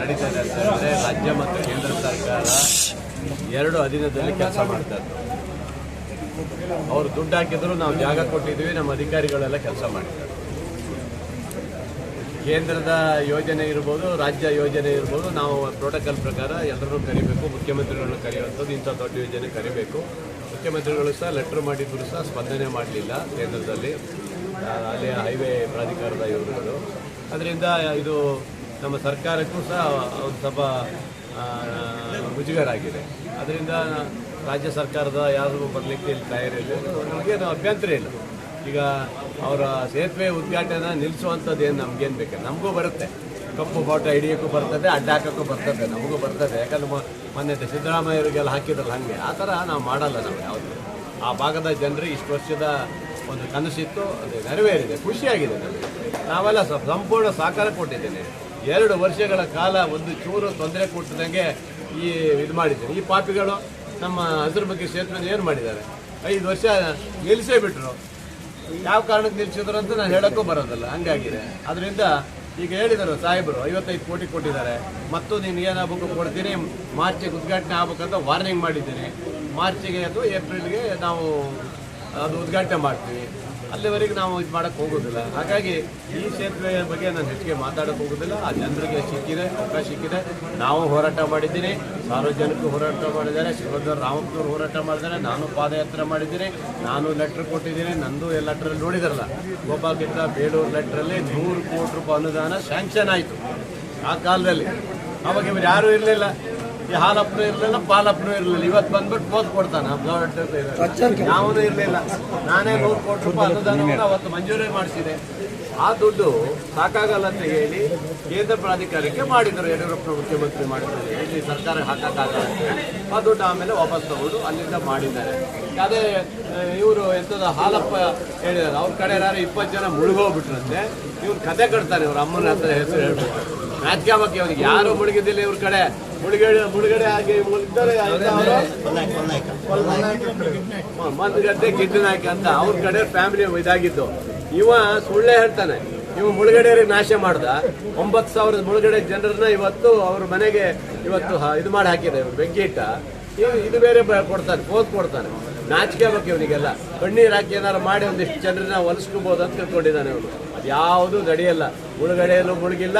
ನಡೀತಾ ಇದೆ ರಾಜ್ಯ ಮತ್ತು ಕೇಂದ್ರ ಸರ್ಕಾರ ಎರಡು ಅಧೀನದಲ್ಲಿ ಕೆಲಸ ಮಾಡ್ತಾ ಇದ್ದಾರೆ ಅವರು ದುಡ್ಡು ಹಾಕಿದ್ರು, ನಾವು ಜಾಗ ಕೊಟ್ಟಿದ್ದೀವಿ ನಮ್ಮ ಅಧಿಕಾರಿಗಳೆಲ್ಲ ಕೆಲಸ ಮಾಡಿದ್ದಾರೆ ಕೇಂದ್ರದ ಯೋಜನೆ ಇರ್ಬೋದು, ರಾಜ್ಯ ಯೋಜನೆ ಇರ್ಬೋದು, ನಾವು ಪ್ರೋಟೋಕಾಲ್ ಪ್ರಕಾರ ಎಲ್ಲರೂ ಕರಿಬೇಕು, ಮುಖ್ಯಮಂತ್ರಿಗಳನ್ನ ಕರೆಯುವಂಥದ್ದು ಇಂಥ ದೊಡ್ಡ ಯೋಜನೆ ಕರಿಬೇಕು. ಮುಖ್ಯಮಂತ್ರಿಗಳು ಸಹ ಲೆಟ್ರ್ ಮಾಡಿದ್ರು ಸಹ ಸ್ಪಂದನೆ ಮಾಡಲಿಲ್ಲ ಕೇಂದ್ರದಲ್ಲಿ. ಅಲ್ಲಿ ಹೈವೇ ಪ್ರಾಧಿಕಾರದ ಯೋಜನೆಗಳು ಅದರಿಂದ ಇದು ನಮ್ಮ ಸರ್ಕಾರಕ್ಕೂ ಸಹ ಒಂದು ಸ್ವಲ್ಪ ಮುಜುಗರಾಗಿದೆ ಅದರಿಂದ ರಾಜ್ಯ ಸರ್ಕಾರದ ಯಾರು ಬರಲಿಕ್ಕೆ ಇಲ್ಲಿ ತಯಾರಿಲ್ಲ ನಮಗೆ ಅಭ್ಯಂತರ ಇಲ್ಲ. ಈಗ ಅವರ ಸೇತುವೆ ಉದ್ಘಾಟನೆ ನಿಲ್ಲಿಸುವಂಥದ್ದು ಏನು ನಮಗೇನು ಬೇಕು ನಮಗೂ ಬರುತ್ತೆ. ಕಪ್ಪು ಬಾಟ ಹಿಡಿಯೋಕ್ಕೂ ಬರ್ತದೆ, ಅಡ್ಡ ಹಾಕೋಕ್ಕೂ ಬರ್ತದೆ, ನಮಗೂ ಬರ್ತದೆ. ಯಾಕಂದ್ರೆ ಮೊನ್ನೆ ಸಿದ್ದರಾಮಯ್ಯವರಿಗೆಲ್ಲ ಹಾಕಿದ್ರಲ್ಲ ಹಾಗೆ. ಆ ಥರ ನಾವು ಮಾಡಲ್ಲ ನಾವು ಯಾವುದು. ಆ ಭಾಗದ ಜನರಿಗೆ ಇಷ್ಟು ವರ್ಷದ ಒಂದು ಕನಸಿತ್ತು, ಅದು ನೆರವೇರಿದೆ. ಖುಷಿಯಾಗಿದೆ ನಮಗೆ. ನಾವೆಲ್ಲ ಸಂಪೂರ್ಣ ಸಹಕಾರ ಕೊಟ್ಟಿದ್ದೇನೆ. ಎರಡು ವರ್ಷಗಳ ಕಾಲ ಒಂದು ಚೂರು ತೊಂದರೆ ಕೊಟ್ಟದಂಗೆ ಈ ಇದು ಮಾಡಿದ್ದಾರೆ. ಈ ಪಾಪಿಗಳು ನಮ್ಮ ಹಸಿರು ಬಗ್ಗೆ ಕ್ಷೇತ್ರದಲ್ಲಿ ಏನು ಮಾಡಿದ್ದಾರೆ? ಐದು ವರ್ಷ ನಿಲ್ಲಿಸೇ ಬಿಟ್ಟರು ಯಾವ ಕಾರಣಕ್ಕೆ ನಿಲ್ಲಿಸಿದ್ರು ಅಂತ ನಾನು ಹೇಳೋಕ್ಕೂ ಬರೋದಿಲ್ಲ. ಹಂಗಾಗಿದೆ. ಅದರಿಂದ ಈಗ ಹೇಳಿದರು ಸಾಹೇಬರು, ಐವತ್ತೈದು ಕೋಟಿ ಕೊಟ್ಟಿದ್ದಾರೆ. ಮತ್ತು ನೀನು ಏನಾಗಬೇಕು ಕೊಡ್ತೀನಿ? ಮಾರ್ಚಿಗೆ ಉದ್ಘಾಟನೆ ಆಗ್ಬೇಕಂತ ವಾರ್ನಿಂಗ್ ಮಾಡಿದ್ದೀನಿ. ಮಾರ್ಚಿಗೆ ಅಥವಾ ಏಪ್ರಿಲ್ಗೆ ನಾವು ಅದು ಉದ್ಘಾಟನೆ ಮಾಡ್ತೀವಿ. ಅಲ್ಲಿವರೆಗೆ ನಾವು ಇದು ಮಾಡೋಕ್ಕೆ ಹೋಗೋದಿಲ್ಲ. ಹಾಗಾಗಿ ಈ ಸೇತುವೆಯ ಬಗ್ಗೆ ನಾನು ಹೆಚ್ಚಿಗೆ ಮಾತಾಡೋಕೆ ಹೋಗೋದಿಲ್ಲ. ಆ ಜನರಿಗೆ ಸಿಕ್ಕಿದೆ, ಅವಕಾಶ ಸಿಕ್ಕಿದೆ. ನಾವು ಹೋರಾಟ ಮಾಡಿದ್ದೀನಿ. ಸಾರ್ವಜನಿಕರು ಹೋರಾಟ ಮಾಡಿದ್ದಾರೆ. ಶಿವಧರ್ ರಾಮಪ್ಪನವ್ರು ಹೋರಾಟ ಮಾಡಿದ್ದಾರೆ. ನಾನು ಪಾದಯಾತ್ರೆ ಮಾಡಿದ್ದೀನಿ. ನಾನು ಲೆಟ್ರ್ ಕೊಟ್ಟಿದ್ದೀನಿ. ನಂದು ಲೆಟ್ರಲ್ಲಿ ನೋಡಿದಾರಲ್ಲ ಗೋಪಾಲ್ಗಿಂತ ಬೇಡೂರು ಲೆಟ್ರಲ್ಲಿ ನೂರು ಕೋಟಿ ರೂಪಾಯಿ ಅನುದಾನ ಸ್ಯಾಂಕ್ಷನ್ ಆಯಿತು. ಆ ಕಾಲದಲ್ಲಿ. ಅವಾಗ ಇವರು ಯಾರೂ ಇರಲಿಲ್ಲ. ಈ ಹಾಲಪ್ಪನೂ ಇರಲಿಲ್ಲ ಪಾಲಪ್ಪನೂ ಇರಲಿಲ್ಲ. ಇವತ್ತು ಬಂದ್ಬಿಟ್ಟು ಪೋಸ್ ಕೊಡ್ತಾನೆ ಯಾವನು ಇರಲಿಲ್ಲ. ನಾನೇ ನೂರು ಕೋಟಿ ರೂಪಾಯಿ ಅನುದಾನವನ್ನು ಅವತ್ತು ಮಂಜೂರಿ ಮಾಡಿಸಿದೆ. ಆ ದುಡ್ಡು ಸಾಕಾಗಲ್ಲ ಅಂತ ಹೇಳಿ ಕೇಂದ್ರ ಪ್ರಾಧಿಕಾರಕ್ಕೆ ಮಾಡಿದರು. ಯಡಿಯೂರಪ್ಪ ಮುಖ್ಯಮಂತ್ರಿ ಮಾಡಿದ್ರು. ಇಲ್ಲಿ ಸರ್ಕಾರ ಹಾಕಕ್ಕಾಗಲ್ಲ ಅಂತ ಆ ದುಡ್ಡು ಆಮೇಲೆ ವಾಪಸ್ ತಗೊಂಡು ಅಲ್ಲಿಂದ ಮಾಡಿದ್ದಾರೆ. ಅದೇ ಇವರು ಎಂಥದ ಹಾಲಪ್ಪ ಹೇಳಿದ್ದಾರೆ ಅವ್ರ ಕಡೆ ಯಾರು ಇಪ್ಪತ್ತು ಜನ ಮುಳುಗೋಗ್ಬಿಟ್ರಂತೆ. ಇವ್ರು ಕತೆ ಕಟ್ತಾರೆ. ಇವ್ರ ಅಮ್ಮನ ಹತ್ರ ಹೆಸರು ಹೇಳ್ಬಿಟ್ಟು. ನಾಚಿಕೆ ಬಗ್ಗೆ ಅವ್ರಿಗೆ ಯಾರು ಮುಳುಗಿದ್ದಿಲ್ಲ ಇವ್ರ ಕಡೆ. ಮುಳುಗಡೆ ಮುಳುಗಡೆ ಆಗಿ ಮುಳುಗಿದ್ದಾರೆ ಮಂದಗದ್ದೆ ಗಿಡ್ಡನಾಯ್ಕ ಅಂತ ಅವ್ರ ಕಡೆ ಫ್ಯಾಮಿಲಿ ಇದಾಗಿದ್ದು. ಇವ ಸುಳ್ಳೆ ಹೇಳ್ತಾನೆ. ಇವ ಮುಳುಗಡೆಯವ್ರಿಗೆ ನಾಶ ಮಾಡ್ದ. ಒಂಬತ್ತು ಸಾವಿರದ ಮುಳುಗಡೆ ಜನರನ್ನ ಇವತ್ತು ಅವ್ರ ಮನೆಗೆ ಇವತ್ತು ಇದು ಮಾಡಿ ಹಾಕಿದೆ ಇವ್ರು ಬೆಂಕಿ ಇಟ್ಟ. ಇದು ಬೇರೆ ಕೊಡ್ತಾನೆ ಪೋಸ್ ಕೊಡ್ತಾನೆ. ನಾಚಿಕೆ ಬೇಕು ಇವನಿಗೆಲ್ಲ. ಕಣ್ಣೀರು ಹಾಕಿ ಏನಾರು ಮಾಡಿ ಒಂದಿಷ್ಟು ಜನರನ್ನ ಹೊಲಿಸ್ಕೋಬಹುದು ಅಂತ ತಿಳ್ಕೊಂಡಿದ್ದಾನೆ ಅವನು ಅದ್ಯಾವುದು ನಡೆಯಲ್ಲ. ಮುಳುಗಡೆಯಲ್ಲೂ ಮುಳುಗಿಲ್ಲ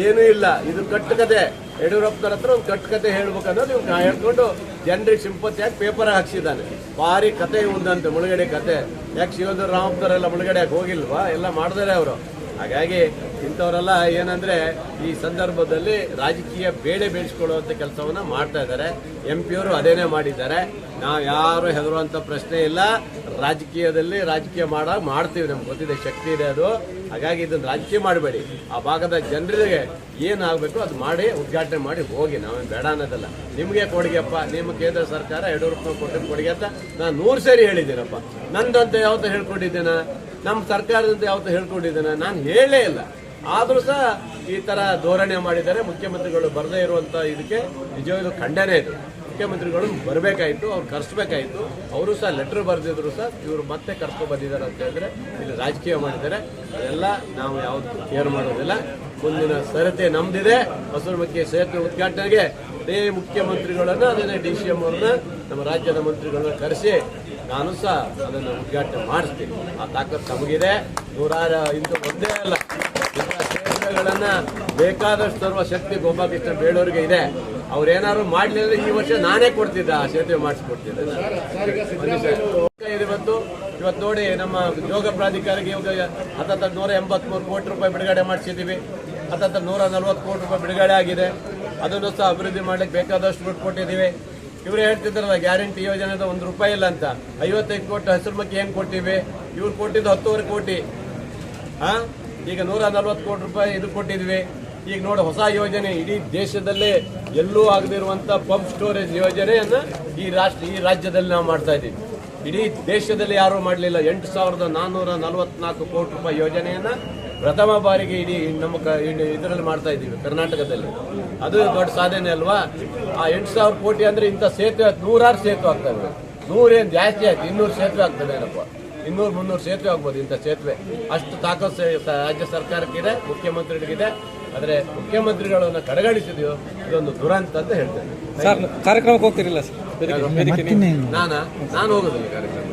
ಏನೂ ಇಲ್ಲ. ಇದು ಕಟ್ಟುಕತೆ. ಯಡಿಯೂರಪ್ಪನವ್ರ ಹತ್ರ ಒಂದು ಕಟ್ಟುಕತೆ ಹೇಳ್ಬೇಕನ್ನೋದು ಇವ್ನು ಹೇಳ್ಕೊಂಡು ಜನರಿಗೆ ಸಿಂಪತ್ತಿಯಾಗಿ ಪೇಪರ್ ಹಾಕ್ಸಿದ್ದಾನೆ. ಭಾರಿ ಕತೆ ಉಂದಂತೆ ಮುಳುಗಡೆ ಕತೆ. ಯಾಕೆ ಶಿವಂದ್ರ ರಾಮಪ್ಪನವರೆಲ್ಲ ಮುಳುಗಡೆಯಾಗಿ ಹೋಗಿಲ್ವಾ? ಎಲ್ಲ ಮಾಡಿದಾರೆ ಅವರು. ಹಾಗಾಗಿ ಇಂಥವರೆಲ್ಲ ಏನಂದ್ರೆ ಈ ಸಂದರ್ಭದಲ್ಲಿ ರಾಜಕೀಯ ಬೇಳೆ ಬೇಯಿಸ್ಕೊಳ್ಳುವಂಥ ಕೆಲಸವನ್ನ ಮಾಡ್ತಾ ಇದ್ದಾರೆ. ಎಂ ಪಿಯವರು ಅದೇನೇ ಮಾಡಿದ್ದಾರೆ. ನಾವು ಯಾರು ಹೆದರುವಂಥ ಪ್ರಶ್ನೆ ಇಲ್ಲ. ರಾಜಕೀಯದಲ್ಲಿ ರಾಜಕೀಯ ಮಾಡ ಮಾಡ್ತೀವಿ ನಮ್ಗೆ ಗೊತ್ತಿದೆ, ಶಕ್ತಿ ಇದೆ ಅದು. ಹಾಗಾಗಿ ಇದನ್ನು ರಾಜಕೀಯ ಮಾಡಬೇಡಿ. ಆ ಭಾಗದ ಜನರಿಗೆ ಏನಾಗಬೇಕು ಅದು ಮಾಡಿ, ಉದ್ಘಾಟನೆ ಮಾಡಿ ಹೋಗಿ. ನಾವೇನು ಬೇಡ ಅನ್ನೋದಲ್ಲ. ನಿಮಗೆ ಕೊಡುಗೆಪ್ಪ ನಿಮ್ಮ ಕೇಂದ್ರ ಸರ್ಕಾರ ಯಡಿಯೂರಪ್ಪ ಕೊಟ್ಟು ಕೊಡುಗೆ ಅಂತ ನಾನು ನೂರು ಸೇರಿ ಹೇಳಿದ್ದೀನಪ್ಪ. ನಂದಂತ ಯಾವತ್ತೂ ಹೇಳ್ಕೊಂಡಿದ್ದೇನ? ನಮ್ಮ ಸರ್ಕಾರದಿಂದ ಯಾವತ್ತು ಹೇಳ್ಕೊಂಡಿದ್ದೇನೆ. ನಾನು ಹೇಳೇ ಇಲ್ಲ. ಆದರೂ ಸಹ ಈ ಥರ ಧೋರಣೆ ಮಾಡಿದ್ದಾರೆ. ಮುಖ್ಯಮಂತ್ರಿಗಳು ಬರದೇ ಇರುವಂತ ಇದಕ್ಕೆ ನಿಜವಾದ ಖಂಡನೆ ಇದು. ಮುಖ್ಯಮಂತ್ರಿಗಳು ಬರಬೇಕಾಯಿತು, ಅವ್ರು ಕರೆಸ್ಬೇಕಾಯಿತು. ಅವರು ಸಹ ಲೆಟರ್ ಬರೆದಿದ್ರು ಸಹ ಇವರು ಮತ್ತೆ ಕರ್ಸ್ಕೊ ಬಂದಿದ್ದಾರೆ ಅಂತ ಹೇಳಿದ್ರೆ ಇಲ್ಲಿ ರಾಜಕೀಯ ಮಾಡಿದ್ದಾರೆ. ಅದೆಲ್ಲ ನಾವು ಯಾವುದು ಕೇರ್ ಮಾಡೋದಿಲ್ಲ. ಮುಂದಿನ ಸರತೆ ನಮ್ದಿದೆ. ಹೊಸಮುಖಿ ಸೇತುವೆ ಉದ್ಘಾಟನೆಗೆ ಅದೇ ಮುಖ್ಯಮಂತ್ರಿಗಳನ್ನು ಅದನ್ನೇ ಡಿ ಸಿ ಎಂ ಅವ್ರನ್ನ ನಮ್ಮ ರಾಜ್ಯದ ಮಂತ್ರಿಗಳನ್ನ ಕರೆಸಿ ನಾನು ಸಹ ಅದನ್ನು ಉದ್ಘಾಟನೆ ಮಾಡಿಸ್ತೀನಿ. ಆ ತಾಕತ್ತು ನಮಗಿದೆ ನೂರಾರು, ಇಂದು ಒಂದೇ ಅಲ್ಲ. ಕ್ಷೇತ್ರಗಳನ್ನು ಬೇಕಾದಷ್ಟು ತರುವ ಶಕ್ತಿ ಗೋಪಾಲಕೃಷ್ಣ ಬೇಳೋರಿಗೆ ಇದೆ. ಅವ್ರೇನಾದ್ರು ಮಾಡ್ಲಿಲ್ಲ ಈ ವರ್ಷ ನಾನೇ ಕೊಡ್ತಿದ್ದೆ, ಆ ಸೇತುವೆ ಮಾಡಿಸ್ಕೊಡ್ತಿದ್ದೆ. ಇವತ್ತು. ಇವತ್ತು ನೋಡಿ ನಮ್ಮ ಯೋಗ ಪ್ರಾಧಿಕಾರಕ್ಕೆ ಇವಾಗ ನೂರ ಎಂಬತ್ಮೂರು ಕೋಟಿ ರೂಪಾಯಿ ಬಿಡುಗಡೆ ಮಾಡಿಸಿದ್ದೀವಿ. ಹತ್ತತ್ರ ನೂರ ನಲ್ವತ್ತು ಕೋಟಿ ರೂಪಾಯಿ ಬಿಡುಗಡೆ ಆಗಿದೆ. ಅದನ್ನು ಸಹ ಅಭಿವೃದ್ಧಿ ಮಾಡ್ಲಿಕ್ಕೆ ಬೇಕಾದಷ್ಟು ದುಡ್ಡು ಕೊಟ್ಟಿದ್ದೀವಿ. ಇವ್ರು ಹೇಳ್ತಿದ್ರಲ್ಲ ಗ್ಯಾರಂಟಿ ಯೋಜನೆದ ಒಂದು ರೂಪಾಯಿ ಇಲ್ಲ ಅಂತ. ಐವತ್ತೈದು ಕೋಟಿ ಹಸಿರು ಮಕ್ಕಿ ಏನು ಕೊಟ್ಟಿವಿ? ಇವ್ರು ಕೊಟ್ಟಿದ್ದು ಹತ್ತುವರೆ ಕೋಟಿ. ಹಾ ಈಗ ನೂರ ನಲ್ವತ್ತು ಕೋಟಿ ರೂಪಾಯಿ ಇದು ಕೊಟ್ಟಿದ್ವಿ. ಈಗ ನೋಡಿ, ಹೊಸ ಯೋಜನೆ ಇಡೀ ದೇಶದಲ್ಲೇ ಎಲ್ಲೂ ಆಗದಿರುವಂತ ಪಂಪ್ ಸ್ಟೋರೇಜ್ ಯೋಜನೆಯನ್ನು ಈ ರಾಷ್ಟ್ರ, ಈ ರಾಜ್ಯದಲ್ಲಿ ನಾವು ಮಾಡ್ತಾ ಇದ್ದೀವಿ. ಇಡೀ ದೇಶದಲ್ಲಿ ಯಾರೂ ಮಾಡಲಿಲ್ಲ. ಎಂಟು ಸಾವಿರದ ನಾನ್ನೂರ ನಲವತ್ನಾಲ್ಕು ಕೋಟಿ ರೂಪಾಯಿ ಯೋಜನೆಯನ್ನ ಪ್ರಥಮ ಬಾರಿಗೆ ಇಡೀ ನಮ್ಮ ಇದರಲ್ಲಿ ಮಾಡ್ತಾ ಇದ್ದೀವಿ ಕರ್ನಾಟಕದಲ್ಲಿ. ಅದು ದೊಡ್ಡ ಸಾಧನೆ ಅಲ್ವಾ? ಆ ಎಂಟು ಸಾವಿರ ಕೋಟಿ ಅಂದ್ರೆ ಇಂಥ ಸೇತುವೆ ನೂರಾರು ಸೇತುವೆ ಆಗ್ತವೆ. ನೂರೇನು ಜಾಸ್ತಿ ಆಯ್ತು ಇನ್ನೂರು ಸೇತುವೆ ಆಗ್ತದೆ ಏನಪ್ಪ? ಇನ್ನೂರು ಮುನ್ನೂರು ಸೇತುವೆ ಆಗ್ಬೋದು ಇಂಥ ಸೇತುವೆ. ಅಷ್ಟು ತಾಕತ್ತು ರಾಜ್ಯ ಸರ್ಕಾರಕ್ಕಿದೆ ಮುಖ್ಯಮಂತ್ರಿಗಳಿಗಿದೆ. ಆದರೆ ಮುಖ್ಯಮಂತ್ರಿಗಳನ್ನು ಕಡೆಗಣಿಸಿದೆಯೋ ಇದೊಂದು ದುರಂತ ಅಂತ ಹೇಳ್ತೇನೆ. ಸರ್ ಕಾರ್ಯಕ್ರಮಕ್ಕೆ ಹೋಗ್ತಿರಲಿಲ್ಲ ಸರ್? ನಾನಾ? ನಾನು ಹೋಗೋದಿಲ್ಲ ಕಾರ್ಯಕ್ರಮ